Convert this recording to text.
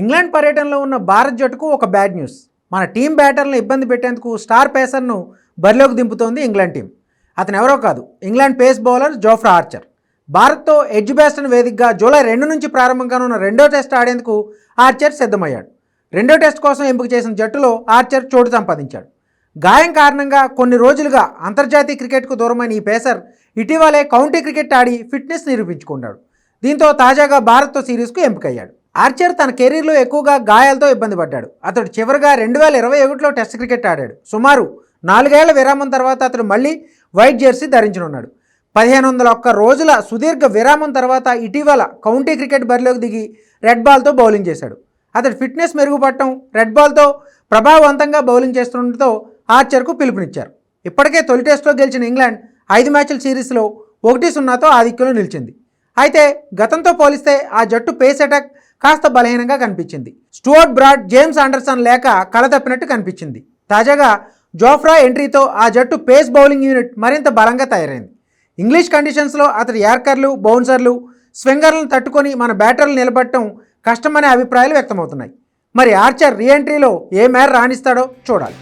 England పర్యటనలో ఉన్న భారత్ జట్టుకు ఒక బ్యాడ్ న్యూస్. మన టీం బ్యాటర్లను ఇబ్బంది పెట్టేందుకు స్టార్ పేసర్ను బరిలోకి దింపుతోంది ఇంగ్లాండ్ టీం. అతను ఎవరో కాదు England pace bowler Jofra Archer. భారత్తో ఎడ్జ్ బ్యాస్టన్ వేదికగా జూలై రెండు నుంచి ప్రారంభంగానున్న రెండో టెస్ట్ ఆడేందుకు ఆర్చర్ సిద్ధమయ్యాడు. రెండో టెస్ట్ కోసం ఎంపిక చేసిన జట్టులో ఆర్చర్ చోటు సంపాదించాడు. గాయం కారణంగా కొన్ని రోజులుగా అంతర్జాతీయ క్రికెట్కు దూరమైన ఈ పేసర్ ఇటీవలే కౌంటీ క్రికెట్ ఆడి ఫిట్నెస్ నిరూపించుకున్నాడు. దీంతో తాజాగా భారత్తో సిరీస్కు ఎంపికయ్యాడు. ఆర్చర్ తన కెరీర్లో ఎక్కువగా గాయాలతో ఇబ్బంది పడ్డాడు. అతడు చివరిగా రెండు వేల ఇరవై ఒకటిలో టెస్ట్ క్రికెట్ ఆడాడు. సుమారు నాలుగేళ్ళ విరామం తర్వాత అతడు మళ్ళీ వైట్ జెర్సీ ధరించనున్నాడు. పదిహేను వందల ఒక్క రోజుల సుదీర్ఘ విరామం తర్వాత ఇటీవల కౌంటీ క్రికెట్ బరిలోకి దిగి రెడ్ బాల్తో బౌలింగ్ చేశాడు. అతడి ఫిట్నెస్ మెరుగుపడటం రెడ్ బాల్తో ప్రభావవంతంగా బౌలింగ్ చేస్తుండటంతో ఆర్చర్కు పిలుపునిచ్చారు. ఇప్పటికే తొలి టెస్టులో గెలిచిన ఇంగ్లాండ్ ఐదు మ్యాచ్ల సిరీస్లో ఒకటి సున్నాతో ఆధిక్యంలో నిలిచింది. అయితే గతంతో పోలిస్తే ఆ జట్టు పేస్ అటాక్ కాస్త బలహీనంగా కనిపించింది. స్టూవర్ట్ బ్రాడ్ జేమ్స్ ఆండర్సన్ లేక కలతప్పినట్టు కనిపించింది. తాజాగా జోఫ్రా ఎంట్రీతో ఆ జట్టు పేస్ బౌలింగ్ యూనిట్ మరింత బలంగా తయారైంది. ఇంగ్లీష్ కండిషన్స్లో అతడి యార్కర్లు బౌన్సర్లు స్వింగర్లను తట్టుకొని మన బ్యాటర్లు నిలబడటం కష్టమనే అభిప్రాయాలు వ్యక్తమవుతున్నాయి. మరి ఆర్చర్ రీఎంట్రీలో ఏ మేర రాణిస్తాడో చూడాలి.